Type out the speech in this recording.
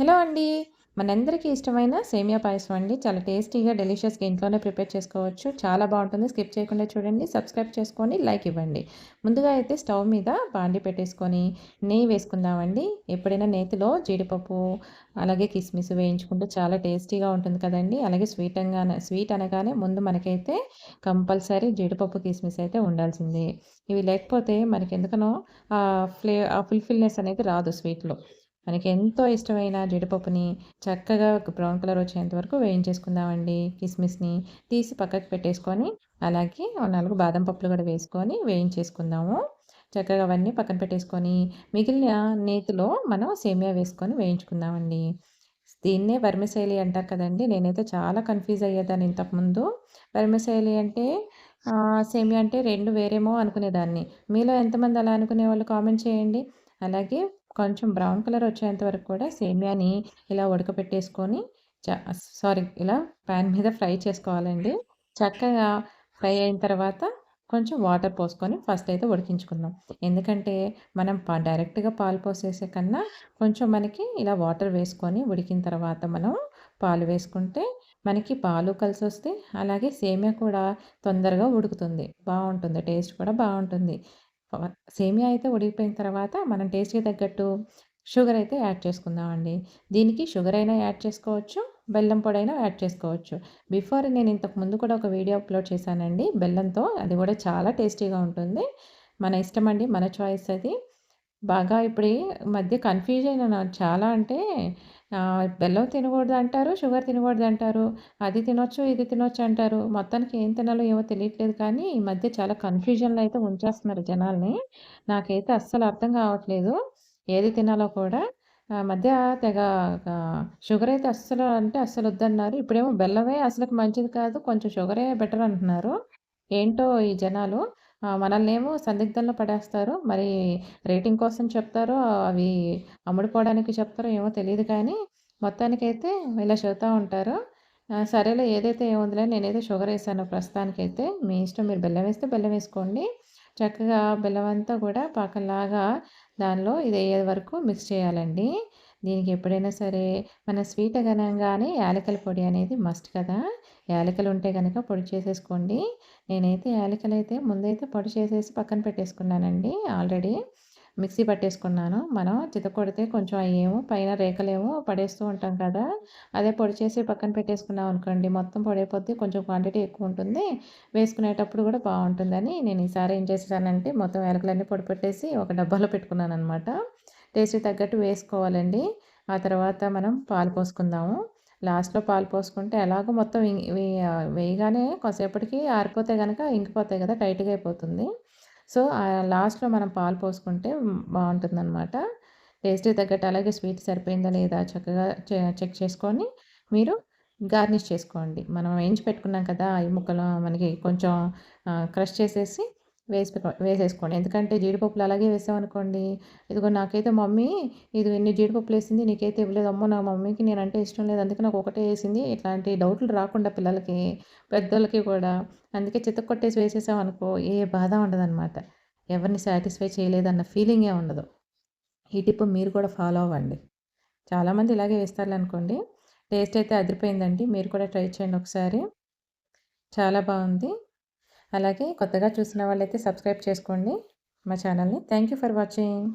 Hello అండి. మనందరికీ ఇష్టమైన సేమియా పాయసం అండి. చాలా టేస్టీగా డెలిషియస్గా ఇంట్లోనే ప్రిపేర్ చేసుకోవచ్చు. చాలా బాగుంటుంది. స్కిప్ చేయకుండా చూడండి. సబ్స్క్రైబ్ చేసుకొని లైక్ ఇవ్వండి. ముందుగా అయితే స్టవ్ మీద బాండి పెట్టేసుకొని నెయ్యి వేసుకుందామండి. ఎప్పుడైనా నేతిలో జీడిపప్పు అలాగే కిస్మిస్ వేయించుకుంటే చాలా టేస్టీగా ఉంటుంది కదండి. అలాగే స్వీట్ అనగానే స్వీట్ అనగానే ముందు మనకైతే కంపల్సరీ జీడిపప్పు కిస్మిస్ అయితే ఉండాల్సిందే. ఇవి లేకపోతే మనకి ఎందుకనో ఫ్లే ఆ ఫుల్ఫిల్నెస్ అనేది రాదు స్వీట్లో. మనకి ఎంతో ఇష్టమైన జీడిపప్పుని చక్కగా బ్రౌన్ కలర్ వచ్చేంత వరకు వేయించేసుకుందామండి. కిస్మిస్ని తీసి పక్కకు పెట్టేసుకొని అలాగే నాలుగు బాదం పప్పులు కూడా వేసుకొని వేయించేసుకుందాము. చక్కగా అవన్నీ పక్కన పెట్టేసుకొని మిగిలిన నేతిలో మనం సేమియా వేసుకొని వేయించుకుందామండి. దీన్నే వర్మిశైలి అంటారు కదండి. నేనైతే చాలా కన్ఫ్యూజ్ అయ్యేదాన్ని ఇంతకుముందు. వర్మిశైలి అంటే సేమియా అంటే రెండు వేరేమో అనుకునేదాన్ని. మీలో ఎంతమంది అలా అనుకునే వాళ్ళు కామెంట్ చేయండి. అలాగే కొంచెం బ్రౌన్ కలర్ వచ్చేంత వరకు కూడా సేమియాని ఇలా ఉడకపెట్టేసుకొని సారీ ఇలా ప్యాన్ మీద ఫ్రై చేసుకోవాలండి. చక్కగా ఫ్రై అయిన తర్వాత కొంచెం వాటర్ పోసుకొని ఫస్ట్ అయితే ఉడికించుకుందాం. ఎందుకంటే మనం పా డైరెక్ట్గా పాలు పోసేసే కన్నా కొంచెం మనకి ఇలా వాటర్ వేసుకొని ఉడికిన తర్వాత మనం పాలు వేసుకుంటే మనకి పాలు కలిసి వస్తే అలాగే సేమియా కూడా తొందరగా ఉడుకుతుంది. బాగుంటుంది టేస్ట్ కూడా బాగుంటుంది. సేమియా అయితే ఉడికిపోయిన తర్వాత మనం టేస్ట్కి తగ్గట్టు షుగర్ అయితే యాడ్ చేసుకుందామండి. దీనికి షుగర్ అయినా యాడ్ చేసుకోవచ్చు బెల్లం పొడి అయినా యాడ్ చేసుకోవచ్చు. బిఫోర్ నేను ఇంతకు ముందు కూడా ఒక వీడియో అప్లోడ్ చేశానండి. బెల్లంతో అది కూడా చాలా టేస్టీగా ఉంటుంది. మన ఇష్టం అండి మన చాయిస్ అది. బాగా ఇప్పుడు మధ్య కన్ఫ్యూజన్ చాలా అంటే బెల్లం తినకూడదు అంటారు షుగర్ తినకూడదు అంటారు అది తినొచ్చు ఇది తినొచ్చు అంటారు. మొత్తానికి ఏం తినాలో ఏమో తెలియట్లేదు కానీ ఈ మధ్య చాలా కన్ఫ్యూజన్లో అయితే ఉంచేస్తున్నారు జనాల్ని. నాకైతే అస్సలు అర్థం కావట్లేదు ఏది తినాలో కూడా. మధ్య తెగ షుగర్ అయితే అస్సలు అంటే అస్సలు వద్దన్నారు. ఇప్పుడేమో బెల్లమే అసలుకి మంచిది కాదు కొంచెం షుగరే బెటర్ అంటున్నారు. ఏంటో ఈ జనాలు. మనల్నేమో సందిగ్ధంలో పడేస్తారు. మరి రేటింగ్ కోసం చెప్తారో అవి అమ్ముడుకోవడానికి చెప్తారో ఏమో తెలియదు కానీ మొత్తానికైతే ఇలా చెబుతూ ఉంటారు. సరేలే ఏదైతే ఏముందిలే నేనైతే షుగర్ వేసాను ప్రస్తుతానికైతే. మీ ఇష్టం మీరు బెల్లం వేస్తే బెల్లం వేసుకోండి. చక్కగా బెల్లం అంతా కూడా పాకంలాగా దానిలో ఇది అయ్యే వరకు మిక్స్ చేయాలండి. దీనికి ఎప్పుడైనా సరే మన స్వీట్ గనంగానే యాలకల పొడి అనేది మస్ట్ కదా. యాలకలు ఉంటే కనుక పొడి చేసేసుకోండి. నేనైతే యాలకలు అయితే ముందైతే పొడి చేసేసి పక్కన పెట్టేసుకున్నానండి ఆల్రెడీ. మిక్సీ పట్టేసుకున్నాను. మనం చితకొడితే కొంచెం అయ్యేమో పైన రేఖలేమో పడేస్తూ ఉంటాం కదా. అదే పొడి చేసి పక్కన పెట్టేసుకున్నాం అనుకోండి మొత్తం పొడైపోతే కొంచెం క్వాంటిటీ ఎక్కువ ఉంటుంది. వేసుకునేటప్పుడు కూడా బాగుంటుందని నేను ఈసారి ఏం చేశానంటే మొత్తం ఎలకలన్నీ పొడి పెట్టేసి ఒక డబ్బాలో పెట్టుకున్నాను అనమాట టేస్ట్ తగ్గట్టు వేసుకోవాలండి. ఆ తర్వాత మనం పాలు పోసుకుందాము. లాస్ట్లో పాలు పోసుకుంటే ఎలాగో మొత్తం వేయగానే కొంతసేపటికి ఆరిపోతే కనుక ఇంకిపోతాయి కదా టైట్గా అయిపోతుంది. సో లాస్ట్లో మనం పాలు పోసుకుంటే బాగుంటుందన్నమాట. టేస్ట్కి తగ్గట్టు అలాగే స్వీట్ సరిపోయిందా లేదా చక్కగా చెక్ చేసుకొని మీరు గార్నిష్ చేసుకోండి. మనం వేయించి పెట్టుకున్నాం కదా ఈ ముక్కలు మనకి కొంచెం క్రష్ చేసేసి వేసి వేసేసుకోండి. ఎందుకంటే జీడిపప్పులు అలాగే వేసామనుకోండి ఇదిగో నాకైతే మమ్మీ ఇది ఎన్ని జీడిపప్పులు వేసింది నీకైతే ఇవ్వలేదు. అమ్మో నా మమ్మీకి నేనంటే ఇష్టం లేదు. అందుకే నాకు ఒకటే వేసింది. ఇట్లాంటి డౌట్లు రాకుండా పిల్లలకి పెద్దలకి కూడా. అందుకే చిత్త కొట్టేసి వేసేసామనుకో ఏ బాధ ఉండదన్నమాట. ఎవరిని సాటిస్ఫై చేయలేదన్న ఫీలింగే ఉండదు. ఈ టిప్ మీరు కూడా ఫాలో అవ్వండి. చాలామంది ఇలాగే వేస్తారు అనుకోండి. టేస్ట్ అయితే అదిరిపోయిందండి. మీరు కూడా ట్రై చేయండి ఒకసారి. చాలా బాగుంది. అలాగే కొత్తగా చూసిన వాళ్ళైతే సబ్స్క్రైబ్ చేసుకోండి మా ఛానల్ని. Thank you for watching.